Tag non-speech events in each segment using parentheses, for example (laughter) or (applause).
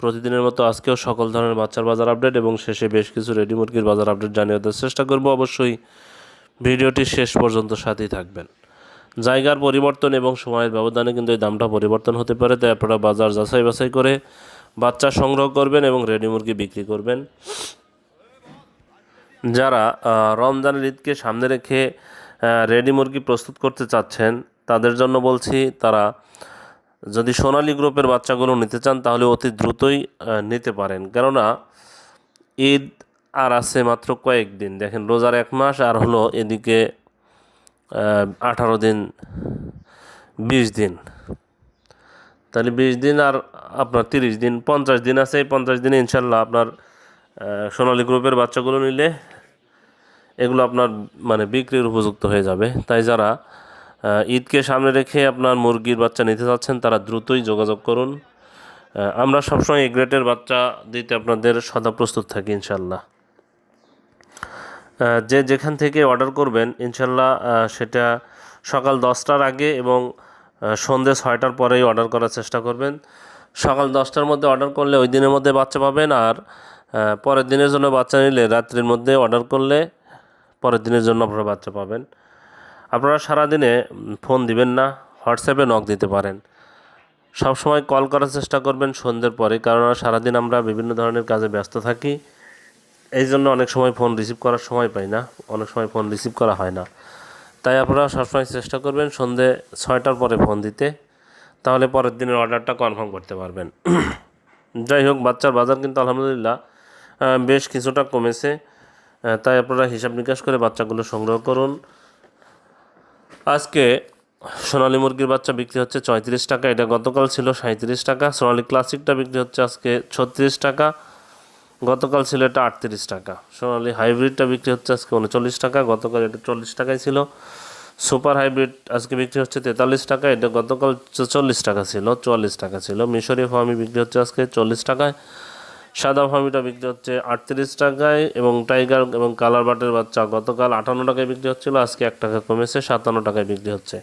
প্রতিদিনের মতো আজকেও সকল ধরনের বাচ্চার বাজার আপডেট এবং শেষে বেশ কিছু রেডি মুরগির বাজার আপডেট জানিয়ে দেওয়ার চেষ্টা করব। অবশ্যই ভিডিওটি শেষ পর্যন্ত সাথেই থাকবেন। জায়গার পরিবর্তন এবং সময়ের ব্যবধানে কিন্তু এই দামটা পরিবর্তন হতে পারে, তাই আপনারা বাজার যাচাই বাছাই করে বাচ্চা সংগ্রহ করবেন এবং রেডি মুরগি বিক্রি করবেন। যারা রমজানের ঈদকে সামনে রেখে রেডি মুরগি প্রস্তুত করতে চাচ্ছেন, তাদের জন্য বলছি, তারা যদি সোনালী গ্রুপের বাচ্চাগুলো নিতে চান, তাহলে অতি দ্রুতই নিতে পারেন। কেননা, ঈদ আর আছে মাত্র কয়েকদিন। দেখেন, রোজার এক মাস আর হলো এদিকে আঠারো দিন, বিশ দিন। তাহলে বিশ দিন আর আপনার তিরিশ দিন, পঞ্চাশ দিন আছে। এই পঞ্চাশ দিনে ইনশাল্লাহ আপনার সোনালী গ্রুপের বাচ্চাগুলো নিলে এগুলো আপনার মানে বিক্রির উপযুক্ত হয়ে যাবে। তাই যারা ঈদকে সামনে রেখে আপনার মুরগির বাচ্চা নিতে চাচ্ছেন তারা দ্রুতই যোগাযোগ করুন। আমরা সবসময় এই গ্রেটের বাচ্চা দিতে আপনাদের সদা প্রস্তুত থাকি ইনশাল্লাহ যে যেখান থেকে অর্ডার করবেন ইনশাল্লাহ সেটা সকাল দশটার আগে এবং সন্ধ্যে ছয়টার পরেই অর্ডার করার চেষ্টা করবেন। সকাল দশটার মধ্যে অর্ডার করলে ওই দিনের মধ্যে বাচ্চা পাবেন আর পরের দিনের জন্য বাচ্চা নিলে রাত্রির মধ্যে অর্ডার করলে পরের দিনের জন্য আপনারা বাচ্চা পাবেন। আপনারা সারাদিনে ফোন দিবেন না, হোয়াটসঅ্যাপে নক দিতে পারেন। সব সময় কল করার চেষ্টা করবেন সন্ধ্যের পরে, কারণ সারাদিন আমরা বিভিন্ন ধরনের কাজে ব্যস্ত থাকি। এই জন্য অনেক সময় ফোন রিসিভ করার সময় পাই না, অনেক সময় ফোন রিসিভ করা হয় না। তাই আপনারা সবসময় চেষ্টা করবেন সন্ধে ছয়টার পরে ফোন দিতে, তাহলে পরের দিনের অর্ডারটা কনফার্ম করতে পারবেন। (clears throat) যাই হোক, বাচ্চার বাজার কিন্তু আলহামদুলিল্লাহ বেশ কিছুটা কমেছে। তাই আপনারা হিসাব নিকাশ করে বাচ্চাগুলো সংগ্রহ করুন। আজকে সোনালী মুরগির বাচ্চা বিক্রি হচ্ছে চৌত্রিশ টাকা। এটা গতকাল ছিল সাঁত্রিশ টাকা। সোনালী ক্লাসিকটা বিক্রি হচ্ছে আজকে ছত্রিশ টাকা। গতকাল ছিল এটা আটত্রিশ টাকা। সোনালী হাইব্রিডটা বিক্রি হচ্ছে আজকে উনচল্লিশ টাকা। গতকাল এটা চল্লিশ টাকায় ছিল। সুপার হাইব্রিড আজকে বিক্রি হচ্ছে তেতাল্লিশ টাকা। এটা গতকাল চল্লিশ টাকা ছিল, চুয়াল্লিশ টাকা ছিল। মিশরি ফার্মি বিক্রি হচ্ছে আজকে চল্লিশ টাকায়। সাদা ফার্মিটা বিক্রি হচ্ছে আটত্রিশ টাকায় এবং টাইগার এবং কালার বাটের বাচ্চা গতকাল আটান্ন টাকায় বিক্রি হচ্ছিল, আজকে এক টাকা কমেছে, সাতান্ন টাকায় বিক্রি হচ্ছে।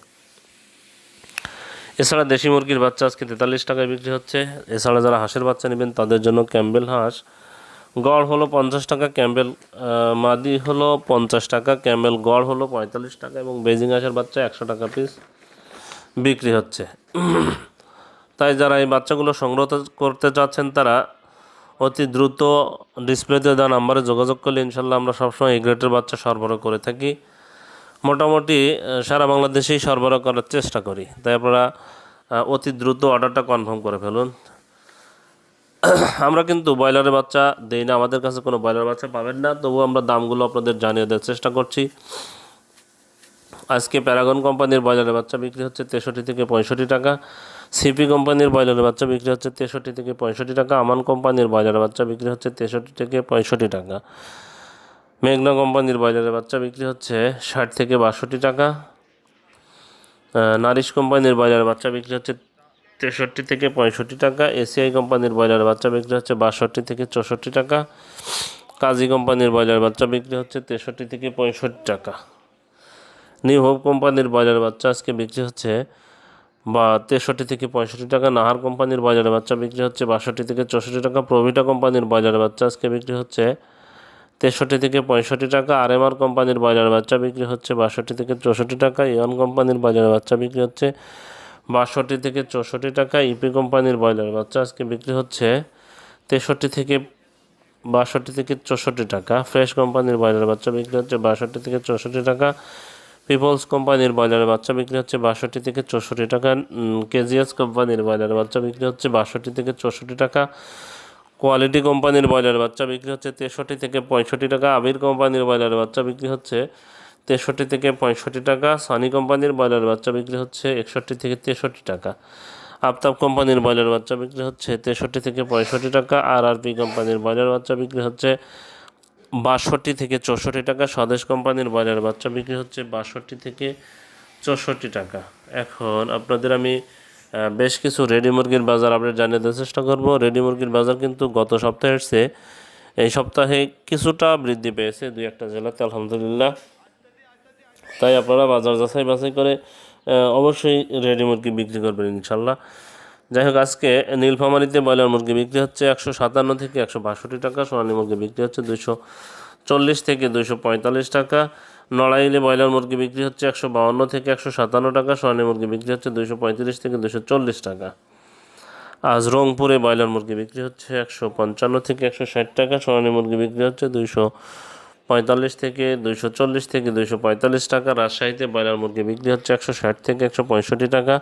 এছাড়া দেশি মুরগির বাচ্চা আজকে তেতাল্লিশ টাকায় বিক্রি হচ্ছে। এছাড়া যারা হাঁসের বাচ্চা নেবেন, তাদের জন্য ক্যাম্বেল হাঁস। গড় হলো পঞ্চাশ টাকা, ক্যাম্বেল মাদি হলো পঞ্চাশ টাকা, ক্যাম্বেল গড় হলো পঁয়তাল্লিশ টাকা এবং বেজিং হাঁসের বাচ্চা একশো টাকা পিস বিক্রি হচ্ছে। তাই যারা এই বাচ্চাগুলো সংগ্রহ করতে চাচ্ছেন, তারা অতি দ্রুত ডিসপ্লেতে দেওয়া নাম্বারে যোগাযোগ করলে ইনশাল্লাহ আমরা সবসময় এই গ্রেটের বাচ্চা সরবরাহ করে থাকি। মোটামুটি সারা বাংলাদেশেই সরবরাহ করার চেষ্টা করি। তাই আপনারা অতি দ্রুত অর্ডারটা কনফার্ম করে ফেলুন। (clears throat) আমরা কিন্তু ব্রয়লারের বাচ্চা দেই না, আমাদের কাছে কোনো ব্রয়লার বাচ্চা পাবেন না। তবুও আমরা দামগুলো আপনাদের জানিয়ে দেওয়ার চেষ্টা করছি। আজকে প্যারাগন কোম্পানির ব্রয়লারের বাচ্চা বিক্রি হচ্ছে তেষট্টি থেকে পঁয়ষট্টি টাকা। সিপি কোম্পানির ব্রয়লারের বাচ্চা বিক্রি হচ্ছে তেষট্টি থেকে পঁয়ষট্টি টাকা, আমান কোম্পানির ব্রয়লারের বাচ্চা বিক্রি হচ্ছে তেষট্টি থেকে পঁয়ষট্টি টাকা। মেঘনা কোম্পানির ব্রয়লারের বাচ্চা বিক্রি হচ্ছে ষাট থেকে বাষট্টি টাকা। নারিশ কোম্পানির ব্রয়লারের বাচ্চা বিক্রি হচ্ছে তেষট্টি থেকে পঁয়ষট্টি টাকা। এসিআই কোম্পানির ব্রয়লারের বাচ্চা বিক্রি হচ্ছে বাষট্টি থেকে চৌষট্টি টাকা। কাজী কোম্পানির ব্রয়লার বাচ্চা বিক্রি হচ্ছে তেষট্টি থেকে পঁয়ষট্টি টাকা। নিউ হোপ কোম্পানির ব্রয়লার বাচ্চা আজকে বিক্রি হচ্ছে বা তেষট্টি থেকে পঁয়ষট্টি টাকা নাহার কোম্পানির বাজারে বাচ্চা বিক্রি হচ্ছে বাষট্টি থেকে চৌষট্টি টাকা, প্রভিটা কোম্পানির বাজারে বাচ্চা আজকে বিক্রি হচ্ছে তেষট্টি থেকে পঁয়ষট্টি টাকা আর এম আর কোম্পানির বাজারে বাচ্চা বিক্রি হচ্ছে বাষট্টি থেকে চৌষট্টি টাকা ইয়ন কোম্পানির বাজারে বাচ্চা বিক্রি হচ্ছে বাষট্টি থেকে চৌষট্টি টাকা, ইপি কোম্পানির ব্রয়লার বাচ্চা আজকে বিক্রি হচ্ছে তেষট্টি থেকে বাষট্টি থেকে চৌষট্টি টাকা, ফ্রেশ কোম্পানির ব্রয়লার বাচ্চা বিক্রি হচ্ছে বাষট্টি থেকে চৌষট্টি টাকা পিপলস কোম্পানির ব্রয়লার বাচ্চা বিক্রি হচ্ছে বাষট্টি থেকে চৌষট্টি টাকা। কেজিএস কোম্পানির ব্রয়লার বাচ্চা বিক্রি হচ্ছে বাষট্টি থেকে চৌষট্টি টাকা। কোয়ালিটি কোম্পানির ব্রয়লার বাচ্চা বিক্রি হচ্ছে তেষট্টি থেকে পঁয়ষট্টি টাকা। আবির কোম্পানির ব্রয়লার বাচ্চা বিক্রি হচ্ছে তেষট্টি থেকে পঁয়ষট্টি টাকা। সানি কোম্পানির ব্রয়লার বাচ্চা বিক্রি হচ্ছে একষট্টি থেকে তেষট্টি টাকা। আফতাব কোম্পানির ব্রয়লার বাচ্চা বিক্রি হচ্ছে তেষট্টি থেকে পঁয়ষট্টি টাকা। আর আর পি কোম্পানির ব্রয়লার বাচ্চা বিক্রি হচ্ছে বাষট্টি থেকে চৌষট্টি টাকা। স্বদেশ কোম্পানির ব্রয়লার বাচ্চা বিক্রি হচ্ছে বাষট্টি থেকে চৌষট্টি টাকা। এখন আপনাদের আমি বেশ কিছু রেডি মুরগির বাজার আপডেট জানিয়ে দেওয়ার চেষ্টা করব। রেডি মুরগির বাজার কিন্তু গত সপ্তাহে এসছে। এই সপ্তাহে কিছুটা বৃদ্ধি পেয়েছে দুই একটা জেলাতে, আলহামদুলিল্লাহ। তাই আপনারা বাজার যাচাই বাছাই করে অবশ্যই রেডি মুরগি বিক্রি করবেন ইনশাল্লাহ। যাই হোক, আজকে নীলফামারিতে ব্রয়লার মুরগি বিক্রি হচ্ছে একশো সাতান্ন থেকে একশো বাষট্টি টাকা, সোনালী মুরগি বিক্রি হচ্ছে দুশো চল্লিশ থেকে দুশো পঁয়তাল্লিশ টাকা, নড়াইলে ব্রয়লার মুরগি বিক্রি হচ্ছে একশো বাউন্ন থেকে একশো সাতান্ন টাকা, সোনালী মুরগি বিক্রি হচ্ছে দুশো পঁয়ত্রিশ থেকে দুশো চল্লিশ টাকা। আজ রংপুরে ব্রয়লার মুরগি বিক্রি হচ্ছে একশো পঞ্চান্ন থেকে একশো ষাট টাকা, সোনালী মুরগি বিক্রি হচ্ছে দুইশো পঁয়তাল্লিশ থেকে দুইশো চল্লিশ থেকে দুইশো পঁয়তাল্লিশ টাকা, রাজশাহীতে ব্রয়লার মুরগি বিক্রি হচ্ছে একশো ষাট থেকে একশো পঁয়ষট্টি টাকা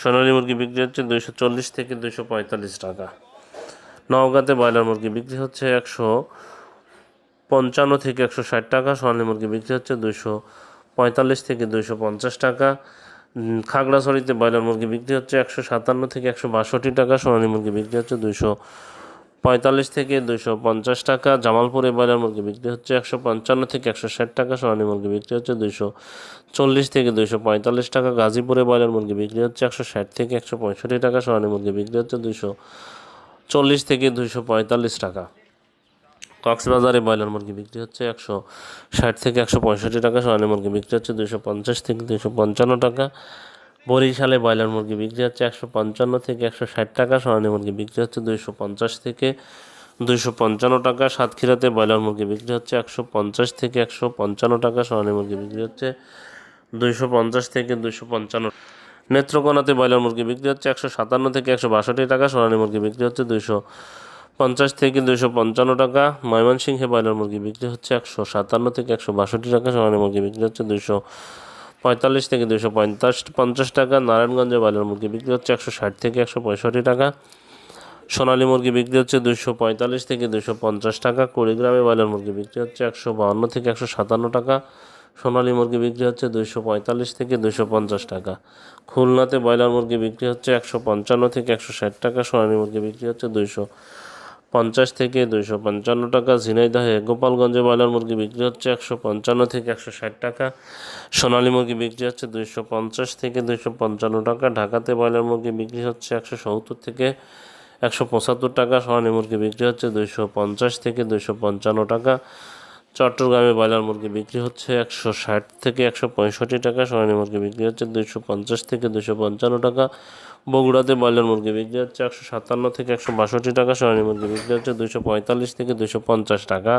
সোনালী মুরগি বিক্রি হচ্ছে দুইশো চল্লিশ থেকে দুইশো পঁয়তাল্লিশ টাকা। নওগাঁতে ব্রয়লার মুরগি বিক্রি হচ্ছে একশো পঞ্চান্ন থেকে একশো ষাট টাকা, সোনালী মুরগি বিক্রি হচ্ছে দুইশো পঁয়তাল্লিশ থেকে দুইশো পঞ্চাশ টাকা। খাগড়াছড়িতে ব্রয়লার মুরগি বিক্রি হচ্ছে একশো সাতান্ন থেকে একশো বাষট্টি টাকা, সোনালী মুরগি বিক্রি হচ্ছে দুইশো পঁয়তাল্লিশ থেকে দুশো পঞ্চাশ টাকা। জামালপুরে ব্রয়লার মুরগি বিক্রি হচ্ছে একশো পঞ্চান্ন থেকে একশো ষাট টাকা। সোনালী মুরগি বিক্রি হচ্ছে দুশো চল্লিশ থেকে দুশো পঁয়তাল্লিশ টাকা। গাজীপুরে ব্রয়লার মুরগি বিক্রি হচ্ছে একশো ষাট থেকে একশো পঁয়ষট্টি টাকা। সোনালী মুরগি বিক্রি হচ্ছে দুশো চল্লিশ থেকে দুশো পঁয়তাল্লিশ টাকা। কক্সবাজারে ব্রয়লার মুরগি বিক্রি হচ্ছে একশো ষাট থেকে একশো পঁয়ষট্টি টাকা। সোনালী মুরগি বিক্রি হচ্ছে দুশো পঞ্চাশ থেকে দুশো পঞ্চান্ন টাকা। বরিশালে ব্রয়লার মুরগি বিক্রি হচ্ছে একশো পঞ্চান্ন থেকে একশো ষাট টাকা, সোনালী মুরগি বিক্রি হচ্ছে দুইশো পঞ্চাশ থেকে দুইশো পঞ্চান্ন টাকা, সাতক্ষীরাতে ব্রয়লার মুরগি বিক্রি হচ্ছে একশো পঞ্চাশ থেকে একশো পঞ্চান্ন টাকা, সোনালী মুরগি বিক্রি হচ্ছে দুইশো পঞ্চাশ থেকে দুইশো পঞ্চান্ন নেত্রকোনাতে ব্রয়লার মুরগি বিক্রি হচ্ছে একশো সাতান্ন থেকে একশো বাষট্টি টাকা, সোনালী মুরগি বিক্রি হচ্ছে দুইশো পঞ্চাশ থেকে দুইশো পঞ্চান্ন টাকা, ময়মনসিংহে ব্রয়লার মুরগি বিক্রি হচ্ছে একশো সাতান্ন থেকে একশো বাষট্টি টাকা, সোনালী মুরগি বিক্রি হচ্ছে দুইশো পঁয়তাল্লিশ থেকে দুশো পঞ্চাশ পঞ্চাশ টাকা নারায়ণগঞ্জে ব্রয়লার মুরগি বিক্রি হচ্ছে একশো ষাট থেকে একশো পঁয়ষট্টি টাকা। সোনালী মুরগি বিক্রি হচ্ছে দুশো পঁয়তাল্লিশ থেকে দুশো পঞ্চাশ টাকা। কুড়িগ্রামে ব্রয়লার মুরগি বিক্রি হচ্ছে একশো বাউন্ন থেকে একশো সাতান্ন টাকা। সোনালী মুরগি বিক্রি হচ্ছে দুশো পঁয়তাল্লিশ থেকে দুশো পঞ্চাশ টাকা। খুলনাতে ব্রয়লার মুরগি বিক্রি হচ্ছে একশো পঞ্চান্ন থেকে একশো ষাট টাকা। সোনালী মুরগি বিক্রি হচ্ছে দুইশো পঞ্চাশ থেকে দুইশো পঞ্চান্ন টাকা। ঝিনাইদহে গোপালগঞ্জে ব্রয়লার মুরগি বিক্রি হচ্ছে একশো পঞ্চান্ন থেকে একশো ষাট টাকা। সোনালী মুরগি বিক্রি হচ্ছে দুইশো পঞ্চাশ থেকে দুইশো পঞ্চান্ন টাকা। ঢাকাতে ব্রয়লার মুরগি বিক্রি হচ্ছে একশো সত্তর থেকে একশো পঁচাত্তর টাকা। সোনালী মুরগি বিক্রি হচ্ছে দুইশো পঞ্চাশ থেকে দুইশো পঞ্চান্ন টাকা। চট্টগ্রামে ব্রয়লার মুরগি বিক্রি হচ্ছে একশো ষাট থেকে একশো পঁয়ষট্টি টাকা সোনালী মুরগি বিক্রি হচ্ছে দুইশো পঞ্চাশ থেকে দুইশো পঞ্চান্ন টাকা, বগুড়াতে ব্রয়লার মুরগি বিক্রি হচ্ছে একশো সাতান্ন থেকে একশো বাষট্টি টাকা সোনালী মুরগি বিক্রি হচ্ছে দুইশো পঁয়তাল্লিশ থেকে দুইশো পঞ্চাশ টাকা।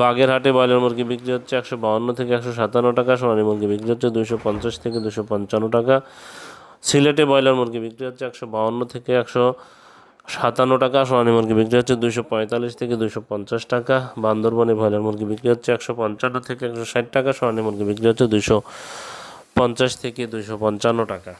বাগেরহাটে ব্রয়লার মুরগি বিক্রি হচ্ছে একশো বাউন্ন থেকে একশো সাতান্ন টাকা সোনালী মুরগি বিক্রি হচ্ছে দুইশো পঞ্চাশ থেকে দুশো পঞ্চান্ন টাকা। সিলেটে ব্রয়লার মুরগি বিক্রি হচ্ছে একশো বাউন্ন থেকে একশো সাতান্ন টাকা, সোনালী মুরগি বিক্রি হচ্ছে দুশো পঁয়তাল্লিশ থেকে দুশো পঞ্চাশ টাকা। বান্দরবনে ব্রয়লার মুরগি বিক্রি হচ্ছে একশো পঞ্চান্ন থেকে একশো ষাট টাকা, সোনালী মুরগি বিক্রি হচ্ছে দুশো পঞ্চাশ থেকে দুশো পঞ্চান্ন টাকা।